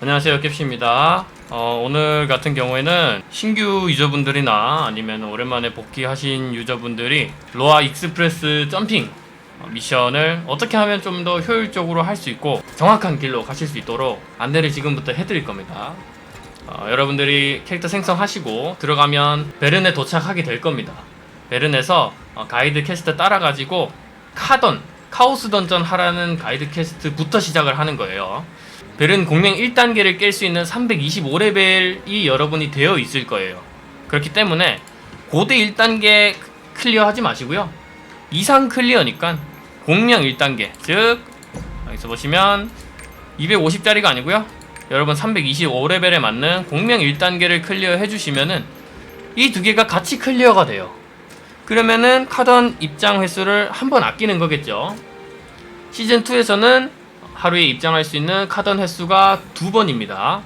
안녕하세요 캡시입니다. 어, 오늘 같은 경우에는 신규 유저분들이나 아니면 오랜만에 복귀하신 유저분들이 로아 익스프레스 점핑 어, 미션을 어떻게 하면 좀 더 효율적으로 할 수 있고 정확한 길로 가실 수 있도록 안내를 지금부터 해드릴 겁니다. 어, 여러분들이 캐릭터 생성하시고 들어가면 베른에 도착하게 될 겁니다. 베른에서 어, 가이드 퀘스트 따라가지고 카던 카오스 던전 하라는 가이드 퀘스트부터 시작을 하는 거예요 베른 공명 1단계를 깰 수 있는 325레벨이 여러분이 되어 있을 거예요. 그렇기 때문에 고대 1단계 클리어 하지 마시고요. 이상 클리어니까 공명 1단계, 즉 여기서 보시면 250짜리가 아니고요. 여러분 325레벨에 맞는 공명 1단계를 클리어 해주시면은 이 두 개가 같이 클리어가 돼요. 그러면은 카던 입장 횟수를 한 번 아끼는 거겠죠. 시즌 2에서는 하루에 입장할 수 있는 카던 횟수가 두 번입니다.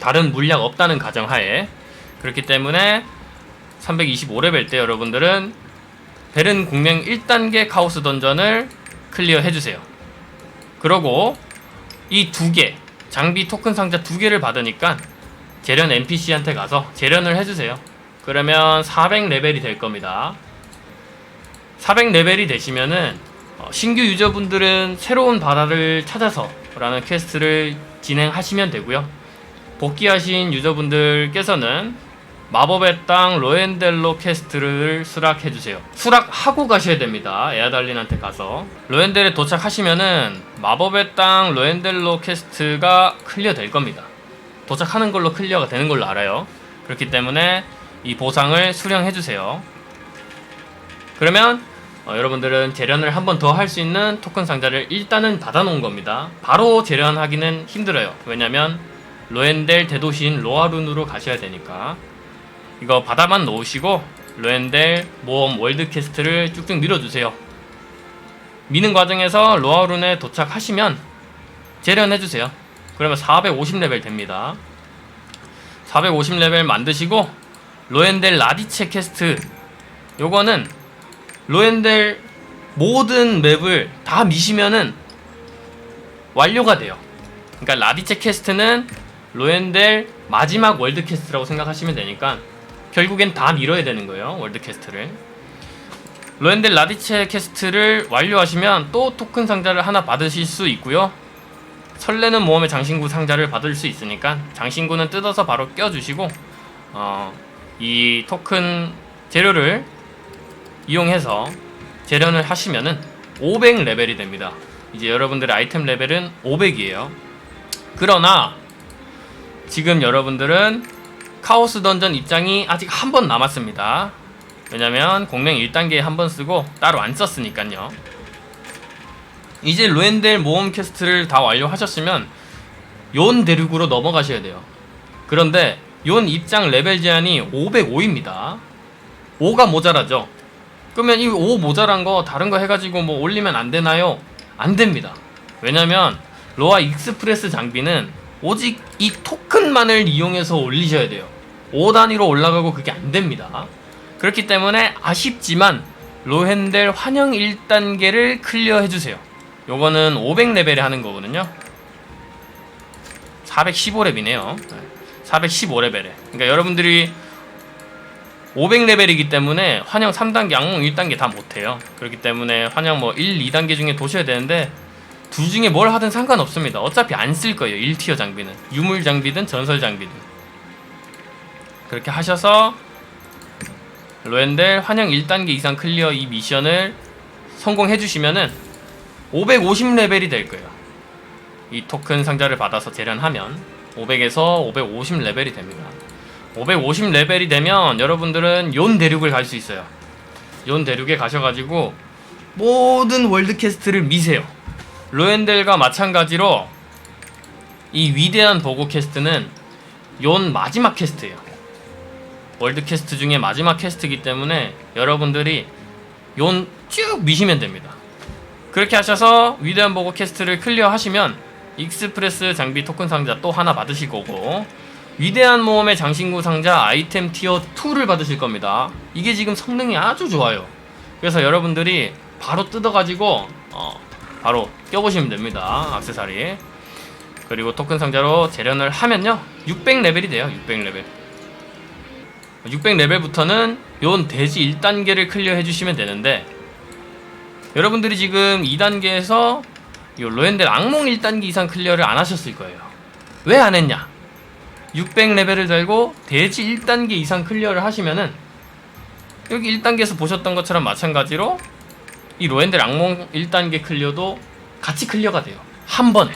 다른 물약 없다는 가정하에 그렇기 때문에 325레벨 때 여러분들은 베른 공명 1단계 카오스 던전을 클리어 해주세요. 그러고 이 두 개, 장비 토큰 상자 두 개를 받으니까 재련 NPC한테 가서 재련을 해주세요. 그러면 400레벨이 될 겁니다. 400레벨이 되시면은 어, 신규 유저분들은 새로운 바다를 찾아서 라는 퀘스트를 진행하시면 되고요. 복귀하신 유저분들께서는 마법의 땅 로엔델로 퀘스트를 수락해 주세요. 수락하고 가셔야 됩니다. 에아달린한테 가서. 로엔델에 도착하시면은 마법의 땅 로엔델로 퀘스트가 클리어 될 겁니다. 도착하는 걸로 클리어가 되는 걸로 알아요. 그렇기 때문에 이 보상을 수령해 주세요. 그러면 어, 여러분들은 재련을 한 번 더 할 수 있는 토큰 상자를 일단은 받아놓은 겁니다. 바로 재련하기는 힘들어요. 왜냐면 로엔델 대도시인 로아룬으로 가셔야 되니까 이거 받아만 놓으시고 로엔델 모험 월드 퀘스트를 쭉쭉 밀어주세요. 미는 과정에서 로아룬에 도착하시면 재련해주세요. 그러면 450레벨 됩니다. 450레벨 만드시고 로엔델 라디체 퀘스트 요거는 로엔델 모든 맵을 다 미시면은 완료가 돼요. 그러니까 라디체 퀘스트는 로엔델 마지막 월드 퀘스트라고 생각하시면 되니까 결국엔 다 밀어야 되는 거예요. 월드 퀘스트를. 로엔델 라디체 퀘스트를 완료하시면 또 토큰 상자를 하나 받으실 수 있고요. 설레는 모험의 장신구 상자를 받을 수 있으니까 장신구는 뜯어서 바로 껴주시고 어, 이 토큰 재료를 이용해서 재련을 하시면은 500 레벨이 됩니다. 이제 여러분들의 아이템 레벨은 500이에요. 그러나 지금 여러분들은 카오스 던전 입장이 아직 한 번 남았습니다. 왜냐면 공명 1단계에 한 번 쓰고 따로 안 썼으니까요. 이제 로엔델 모험 퀘스트를 다 완료하셨으면 yon 대륙으로 넘어가셔야 돼요. 그런데 yon 입장 레벨 제한이 505입니다. 5가 모자라죠. 그러면 이 5 모자란 거 다른 거 해가지고 뭐 올리면 안 되나요? 안 됩니다. 왜냐면 로아 익스프레스 장비는 오직 이 토큰만을 이용해서 올리셔야 돼요. 5 단위로 올라가고 그게 안 됩니다. 그렇기 때문에 아쉽지만 로헨델 환영 1단계를 클리어 해주세요. 요거는 500레벨에 하는 거거든요. 415렙이네요. 415레벨에. 그러니까 여러분들이 500레벨이기 때문에 환영 3단계, 악몽 1단계 다 못해요. 그렇기 때문에 환영 뭐 1, 2단계 중에 도셔야 되는데 둘 중에 뭘 하든 상관없습니다. 어차피 안 쓸 거예요. 1티어 장비는. 유물 장비든 전설 장비든. 그렇게 하셔서 로엔델 환영 1단계 이상 클리어 이 미션을 성공해 주시면은 550레벨이 될 거예요. 이 토큰 상자를 받아서 재련하면 500에서 550레벨이 됩니다. 550 레벨이 되면 여러분들은 yon 대륙을 갈 수 있어요. yon 대륙에 가셔가지고 모든 월드 퀘스트를 미세요. 로엔델과 마찬가지로 이 위대한 보고 퀘스트는 yon 마지막 퀘스트예요. 월드 퀘스트 중에 마지막 퀘스트이기 때문에 여러분들이 yon 쭉 미시면 됩니다. 그렇게 하셔서 위대한 보고 퀘스트를 클리어 하시면 익스프레스 장비 토큰 상자 또 하나 받으실 거고 위대한 모험의 장신구 상자 아이템 티어 2를 받으실 겁니다. 이게 지금 성능이 아주 좋아요. 그래서 여러분들이 바로 뜯어가지고 어, 바로 껴보시면 됩니다. 악세사리. 그리고 토큰 상자로 재련을 하면요. 600레벨이 돼요. 600레벨. 600레벨부터는 요 돼지 1단계를 클리어 해주시면 되는데 여러분들이 지금 2단계에서 요 로엔델 악몽 1단계 이상 클리어를 안 하셨을 거예요. 왜 안 했냐? 600레벨을 달고 돼지 1단계 이상 클리어를 하시면은 여기 1단계에서 보셨던 것처럼 마찬가지로 이 로엔델 악몽 1단계 클리어도 같이 클리어가 돼요. 한 번에.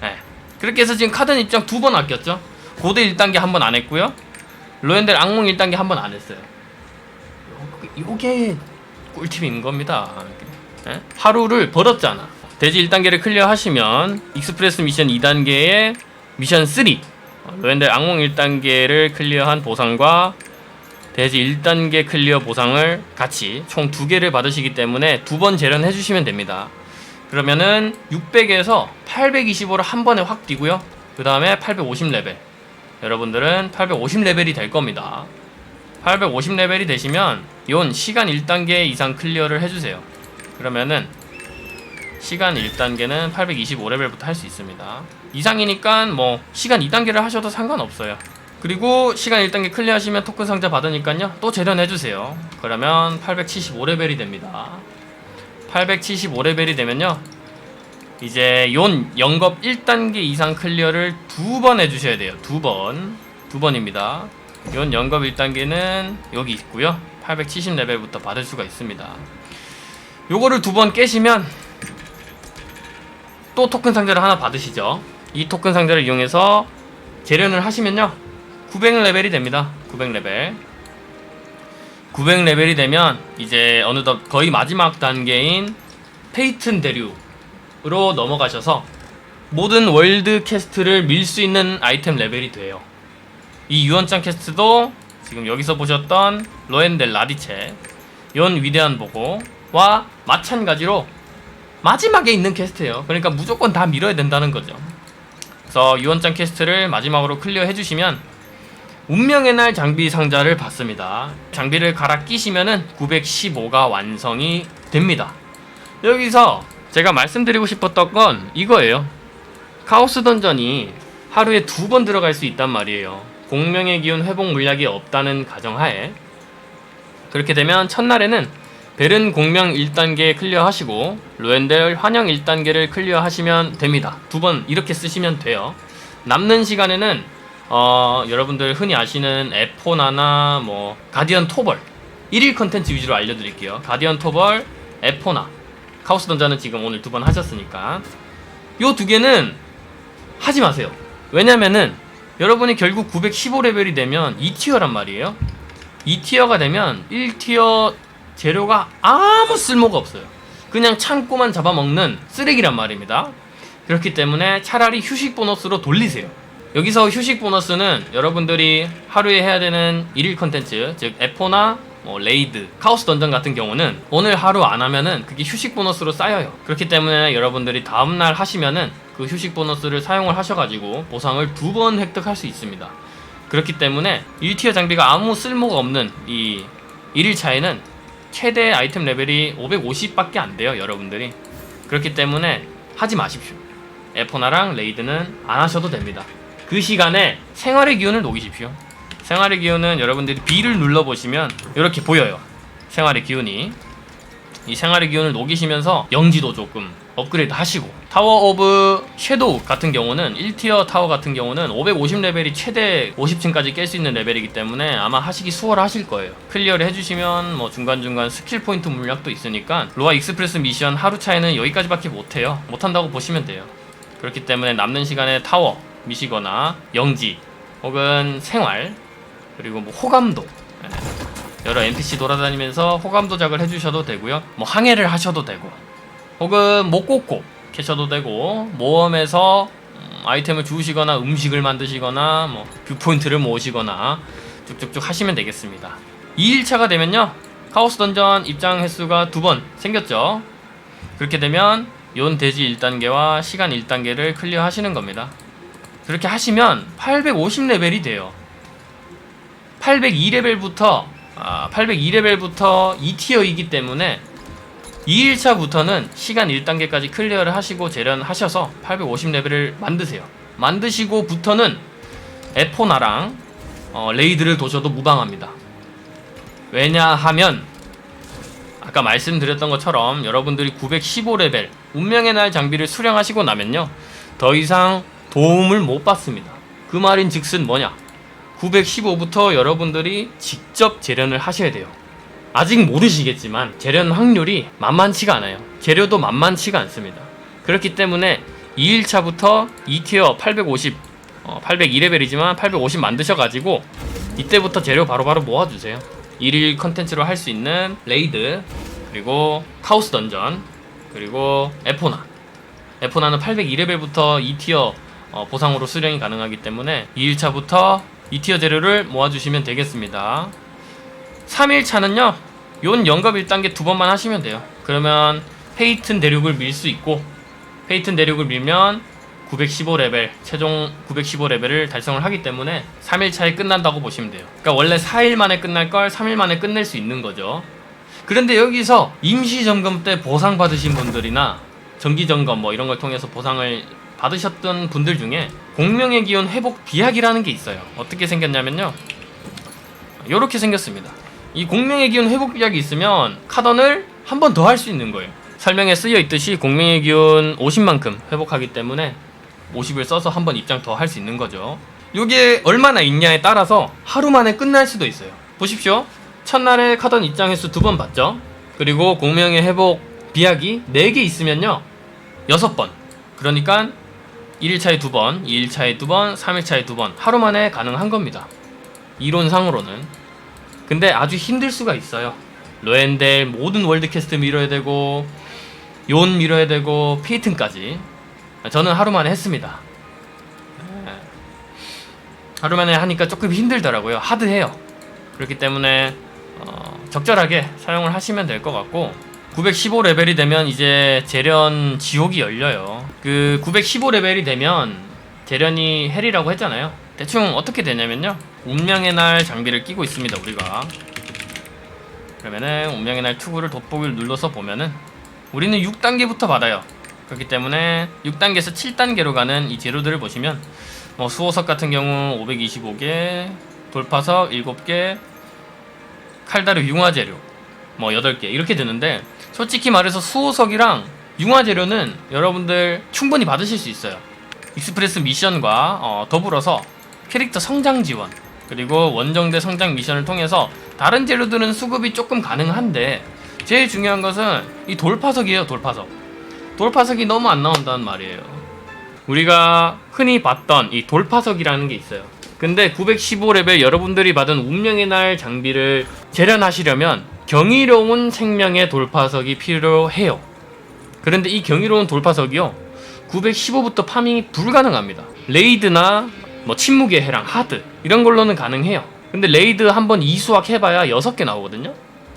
네. 그렇게 해서 지금 카드 입장 두 번 아꼈죠. 고대 1단계 한 번 안 했고요. 로엔델 악몽 1단계 한 번 안 했어요. 요- 요게 꿀팁인 겁니다. 예? 하루를 벌었잖아. 돼지 1단계를 클리어 하시면 익스프레스 미션 2단계의 미션 3 어, 로엔델 악몽 1단계를 클리어한 보상과 돼지 1단계 클리어 보상을 같이 총 두 개를 받으시기 때문에 두 번 재련해 주시면 됩니다. 그러면은 600에서 825를 한 번에 확 뛰고요. 그 다음에 850레벨. 여러분들은 850레벨이 될 겁니다. 850레벨이 되시면 이온 시간 1단계 이상 클리어를 해주세요. 그러면은 시간 1단계는 825레벨부터 할 수 있습니다. 이상이니까 뭐 시간 2단계를 하셔도 상관없어요. 그리고 시간 1단계 클리어하시면 토큰 상자 받으니까요. 또 재련해주세요. 그러면 875레벨이 됩니다. 875레벨이 되면요. 이제 yon 영겁 1단계 이상 클리어를 두 번 해주셔야 돼요. 두 번. 두 번입니다. yon 영겁 1단계는 여기 있고요. 870레벨부터 받을 수가 있습니다. 요거를 두 번 깨시면 또 토큰 상자를 하나 받으시죠. 이 토큰 상자를 이용해서 재련을 하시면요. 900레벨이 됩니다. 900레벨. 900레벨이 되면 이제 어느덧 거의 마지막 단계인 페이튼 대류로 넘어가셔서 모든 월드 캐스트를 밀 수 있는 아이템 레벨이 돼요. 이 유언장 캐스트도 지금 여기서 보셨던 로엔델 라디체 연 위대한 보고와 마찬가지로 마지막에 있는 캐스트예요. 그러니까 무조건 다 밀어야 된다는 거죠. 그래서 유언장 캐스트를 마지막으로 클리어 해주시면 운명의 날 장비 상자를 받습니다. 장비를 갈아 끼시면은 915가 완성이 됩니다. 여기서 제가 말씀드리고 싶었던 건 이거예요. 카오스 던전이 하루에 두 번 들어갈 수 있단 말이에요. 공명의 기운 회복 물약이 없다는 가정하에 그렇게 되면 첫날에는 베른 공명 1단계 클리어 하시고 로엔델 환영 1단계를 클리어 하시면 됩니다. 두 번 이렇게 쓰시면 돼요. 남는 시간에는 어, 여러분들 흔히 아시는 에포나나 뭐 가디언 토벌 1일 컨텐츠 위주로 알려드릴게요. 가디언 토벌, 에포나, 카오스 던전은 지금 오늘 두 번 하셨으니까 요 두 개는 하지 마세요. 왜냐면은 여러분이 결국 915레벨이 되면 2티어란 말이에요. 2티어가 되면 1티어 재료가 아무 쓸모가 없어요. 그냥 창고만 잡아먹는 쓰레기란 말입니다. 그렇기 때문에 차라리 휴식 보너스로 돌리세요. 여기서 휴식 보너스는 여러분들이 하루에 해야 되는 일일 컨텐츠, 즉 에포나 뭐 레이드, 카오스 던전 같은 경우는 오늘 하루 안 하면은 그게 휴식 보너스로 쌓여요. 그렇기 때문에 여러분들이 다음날 하시면은 그 휴식 보너스를 사용을 하셔가지고 보상을 두 번 획득할 수 있습니다. 그렇기 때문에 1티어 장비가 아무 쓸모가 없는 이 1일 차에는 최대 아이템 레벨이 550밖에 안 돼요, 여러분들이. 그렇기 때문에 하지 마십시오. 에포나랑 레이드는 안 하셔도 됩니다. 그 시간에 생활의 기운을 녹이십시오. 생활의 기운은 여러분들이 B를 눌러보시면 이렇게 보여요. 생활의 기운이. 이 생활의 기운을 녹이시면서 영지도 조금 업그레이드 하시고 타워 오브 섀도우 같은 경우는 1티어 타워 같은 경우는 550레벨이 최대 50층까지 깰 수 있는 레벨이기 때문에 아마 하시기 수월하실 거예요 클리어를 해주시면 뭐 중간중간 스킬 포인트 물약도 있으니까 로아 익스프레스 미션 하루 차에는 여기까지밖에 못해요 못한다고 보시면 돼요 그렇기 때문에 남는 시간에 타워 미시거나 영지 혹은 생활 그리고 뭐 호감도 예. 여러 NPC 돌아다니면서 호감 도 작을 해주셔도 되고요. 뭐 항해를 하셔도 되고, 혹은 목꼬꼬 캐셔도 되고, 모험에서 음, 아이템을 주우시거나 음식을 만드시거나, 뭐 뷰포인트를 모으시거나 쭉쭉쭉 하시면 되겠습니다. 2일차가 되면요, 카오스 던전 입장 횟수가 두 번 생겼죠. 그렇게 되면 연 대지 1단계와 시간 1단계를 클리어 하시는 겁니다. 그렇게 하시면 850레벨이 돼요. 802레벨부터 아, 802레벨부터 2티어이기 때문에 2일차부터는 시간 1단계까지 클리어를 하시고 재련하셔서 850레벨을 만드세요. 만드시고부터는 에포나랑 어, 레이드를 도셔도 무방합니다. 왜냐하면 아까 말씀드렸던 것처럼 여러분들이 915레벨 운명의 날 장비를 수령하시고 나면요 더 이상 도움을 못 받습니다. 그 말인 즉슨 뭐냐 915부터 여러분들이 직접 재련을 하셔야 돼요. 아직 모르시겠지만 재련 확률이 만만치가 않아요. 재료도 만만치가 않습니다. 그렇기 때문에 2일차부터 2티어 850, 어, 802레벨이지만 850 만드셔가지고 이때부터 재료 바로 바로 모아주세요. 1일 컨텐츠로 할 수 있는 레이드, 그리고 카오스 던전, 그리고 에포나. 에포나는 802레벨부터 2티어 어, 보상으로 수령이 가능하기 때문에 2일차부터 2티어 재료를 모아주시면 되겠습니다. 3일차는요, yon 영겁 1단계 두 번만 하시면 돼요. 그러면 페이튼 대륙을 밀 수 있고, 페이튼 대륙을 밀면 915레벨, 최종 915레벨을 달성을 하기 때문에 3일차에 끝난다고 보시면 돼요. 그러니까 원래 4일 만에 끝날 걸 3일 만에 끝낼 수 있는 거죠. 그런데 여기서 임시 점검 때 보상 받으신 분들이나 정기 점검 뭐 이런 걸 통해서 보상을 받으셨던 분들 중에 공명의 기운 회복 비약이라는 게 있어요. 어떻게 생겼냐면요. 이렇게 생겼습니다. 이 공명의 기운 회복 비약이 있으면 카던을 한 번 더 할 수 있는 거예요. 설명에 쓰여 있듯이 공명의 기운 50만큼 회복하기 때문에 50을 써서 한 번 입장 더 할 수 있는 거죠. 이게 얼마나 있냐에 따라서 하루 만에 끝날 수도 있어요. 보십시오. 첫날에 카던 입장 횟수 두번 받죠. 그리고 공명의 회복 비약이 4개 있으면요. 6번. 그러니까 1일차에 두 번, 2일차에 두 번, 3일차에 두 번. 하루 만에 가능한 겁니다. 이론상으로는. 근데 아주 힘들 수가 있어요. 로엔델 모든 월드캐스트 밀어야 되고 yon 밀어야 되고 페이튼까지 저는 하루 만에 했습니다. 네. 하루 만에 하니까 조금 힘들더라고요. 하드해요. 그렇기 때문에 어, 적절하게 사용을 하시면 될 것 같고 915 레벨이 되면 이제 재련 지옥이 열려요. 그 915 레벨이 되면 재련이 헬이라고 했잖아요. 대충 어떻게 되냐면요. 운명의 날 장비를 끼고 있습니다. 우리가 그러면은 운명의 날 투구를 돋보기를 눌러서 보면은 우리는 6단계부터 받아요. 그렇기 때문에 6단계에서 7단계로 가는 이 재료들을 보시면 뭐 수호석 같은 경우 525개, 돌파석 7개, 칼다르 융화 재료 뭐 8개 이렇게 되는데 솔직히 말해서 수호석이랑 융화 재료는 여러분들 충분히 받으실 수 있어요. 익스프레스 미션과 어, 더불어서 캐릭터 성장 지원 그리고 원정대 성장 미션을 통해서 다른 재료들은 수급이 조금 가능한데 제일 중요한 것은 이 돌파석이에요 돌파석. 돌파석이 너무 안 나온다는 말이에요. 우리가 흔히 봤던 이 돌파석이라는 게 있어요. 근데 915레벨 여러분들이 받은 운명의 날 장비를 재련하시려면 경이로운 생명의 돌파석이 필요해요. 그런데 이 경이로운 돌파석이요 915부터 파밍이 불가능합니다. 레이드나 뭐 침묵의 해랑 하드 이런 걸로는 가능해요. 근데 레이드 한번 이수학 해봐야 6개 나오거든요.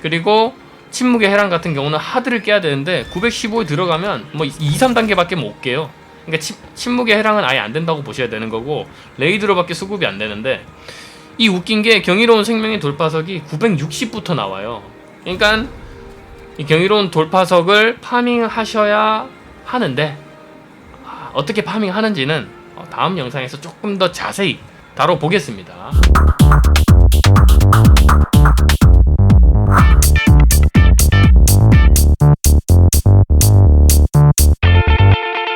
그리고 침묵의 해랑 같은 경우는 하드를 깨야 되는데 915에 들어가면 뭐 2, 3단계밖에 못 깨요. 그러니까 침, 침묵의 해랑은 아예 안 된다고 보셔야 되는 거고 레이드로밖에 수급이 안 되는데 이 웃긴 게 경이로운 생명의 돌파석이 960부터 나와요. 그러니까 이 경이로운 돌파석을 파밍하셔야 하는데 아, 어떻게 파밍하는지는 어, 다음 영상에서 조금 더 자세히 다뤄보겠습니다.